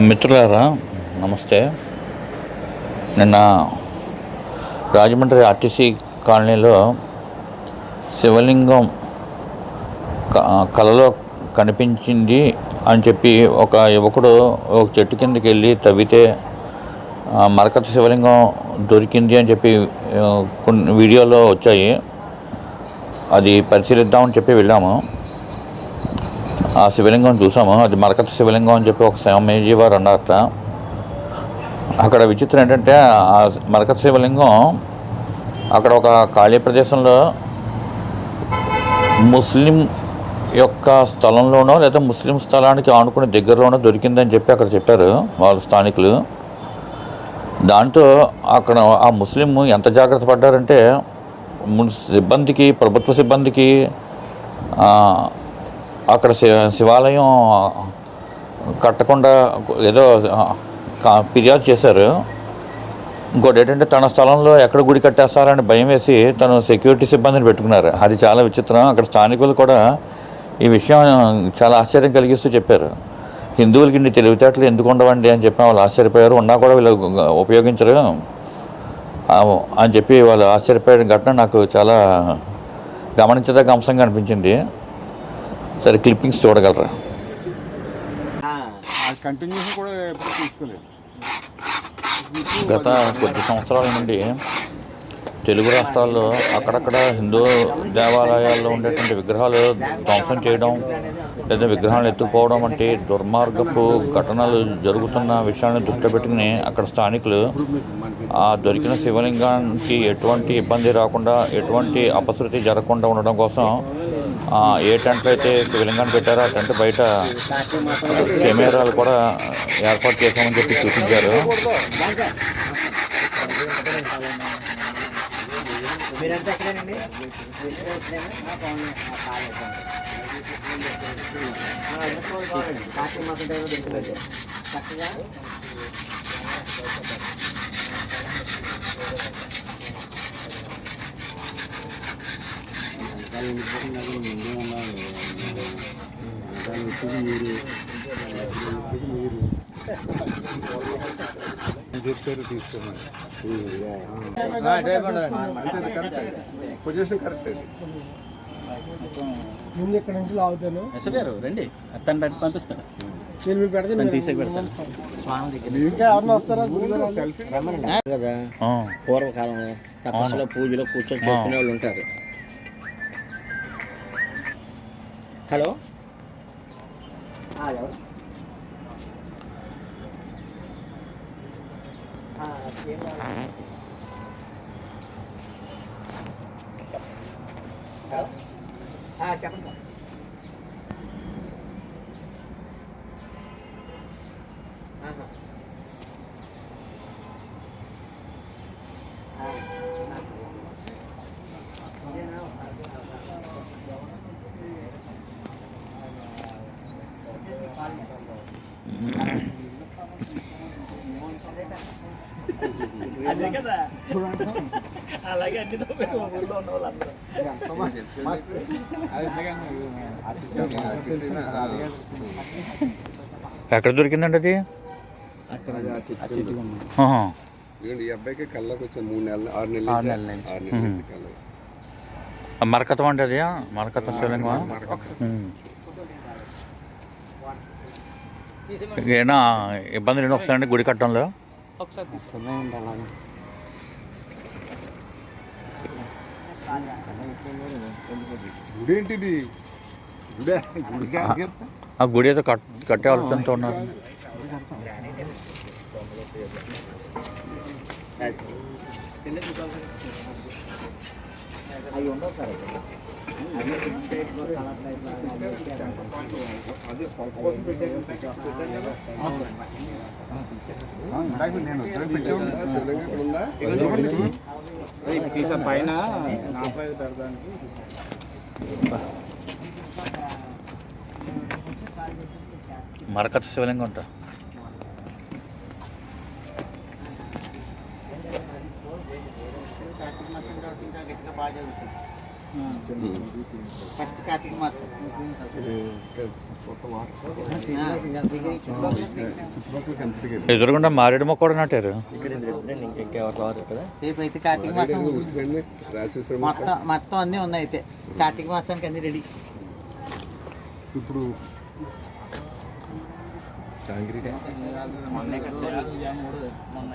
మిత్రులారా నమస్తే. నిన్న రాజమండ్రి ఆర్టీసీ కాలనీలో శివలింగం క- కలలో కనిపించింది అని చెప్పి ఒక యువకుడు ఒక చెట్టు కిందకి వెళ్ళి తవ్వితే మరకత శివలింగం దొరికింది అని చెప్పి కొన్ని వీడియోలో వచ్చాయి. అది పరిశీలిద్దామని చెప్పి వెళ్ళాము. ఆ శివలింగం చూసాము. అది మరకత శివలింగం అని చెప్పి ఒక స్వామీజీ వారు అన్నారట. అక్కడ విచిత్రం ఏంటంటే ఆ మరకత శివలింగం అక్కడ ఒక ఖాళీ ప్రదేశంలో ముస్లిం యొక్క స్థలంలోనో లేదా ముస్లిం స్థలానికి ఆనుకుని దగ్గరలోనో దొరికిందని చెప్పి అక్కడ చెప్పారు వాళ్ళు స్థానికులు. దాంతో అక్కడ ఆ ముస్లిం ఎంత జాగ్రత్త పడ్డారంటే సిబ్బందికి ప్రభుత్వ సిబ్బందికి అక్కడ శి శివాలయం కట్టకుండా ఏదో కా- ఫిర్యాదు చేశారు. ఇంకోటి ఏంటంటే తన స్థలంలో ఎక్కడ గుడి కట్టేస్తారని భయం వేసి తను సెక్యూరిటీ సిబ్బందిని పెట్టుకున్నారు. అది చాలా విచిత్రం. అక్కడ స్థానికులు కూడా ఈ విషయం చాలా ఆశ్చర్యం కలిగిస్తూ చెప్పారు. హిందువులకి ఇన్ని తెలివితేటలు ఎందుకు ఉండవండి అని చెప్పి వాళ్ళు ఆశ్చర్యపోయారు. ఉన్నా కూడా వీళ్ళు ఉపయోగించరు. అని చెప్పి వాళ్ళు ఆశ్చర్యపోయిన ఘటన నాకు చాలా గమనించదగ్గ అంశంగా అనిపించింది. సరే క్లిప్పింగ్స్ చూడగలరా? ఆ కంటిన్యూషన్ కూడా ఎప్పుడు తీసుకోలేదు. గత కొద్ది సంవత్సరాల నుండి తెలుగు రాష్ట్రాల్లో అక్కడక్కడ హిందూ దేవాలయాల్లో ఉండేటువంటి విగ్రహాలు ధ్వంసం చేయడం లేదా విగ్రహాలు ఎత్తుకుపోవడం వంటి దుర్మార్గపు ఘటనలు జరుగుతున్న విషయాన్ని దృష్టిలో పెట్టుకుని అక్కడ స్థానికులు ఆ దొరికిన శివలింగానికి ఎటువంటి ఇబ్బంది రాకుండా ఎటువంటి అపశృతి జరగకుండా ఉండడం కోసం ఏ టెంట్లో అయితే శివలింగాన్ని పెట్టారో ఆ టెంట్ బయట కెమెరాలు కూడా ఏర్పాటు చేశామని చెప్పి చూపించారు. కార్తీక మాసం టైంలో చక్కగా చెప్పారు తీసుకోమని పొజిషన్ కరెక్ట్ అది ముందు ఇక్కడ నుంచి లాగుతాను రండి అతను పెట్టి పంపిస్తాను నేను మీకు తీసే పెడతాను ఇంకా ఎవరిని వస్తారా సెల్ఫీ కదా ఆ, పూర్వకాలం తపస్సులో పూజలో కూర్చొని చేసుకునే వాళ్ళు ఉంటారు. హలో ఆ, ఎవరు? ఆ, ఏం కావాలి? హలో ఆ, చెప్పండి అదే కదా. అలాగే అన్ని ఊళ్ళో ఉన్న వాళ్ళందరూ. ఎక్కడ దొరికిందండి అది. ఈ అబ్బాయికి కళ్ళకి వచ్చాను మూడు నెలలు ఆరు నెలలు ఆరు. నెలల నుంచి. ఆరు నెలల నుంచి మరకతం అంటే అది మరకత శివలింగం ఏనా ఇబ్బందులు ఏమైనా వస్తాయండి గుడి కట్టడంలో గుడి ఏంటిది? గుడే గుడి కాదు ఆ గుడి ఏదో కట్ కట్టే ఆలోచనతో ఉన్నారు. అవి ఉండవు సార్ అవి స్టేట్ బోర్డ్ కలర్ లైట్ అది కొంప కోసం పెట్టాను పెట్టాను కదా ఆ, ఇందాక నేను పైన మరకత శివలింగం అంట. కార్తీక మాసం కాబట్టి ఇంకా గట్టిగా బాగా జరుగుతుంది. ఫస్ట్ కార్తీక మాసం ఎదురుగుండా మారేడు మొక్క కూడా నాటారు. ఇక్కడ ఇంకెవరు రారు కదా రేపు అయితే కార్తీక మాసం మొత్తం మొత్తం అన్నీ ఉన్నాయి అయితే. కార్తీక మాసానికి అన్ని రెడీ ఇప్పుడు మొన్నే కట్టారు. మూడు మొన్న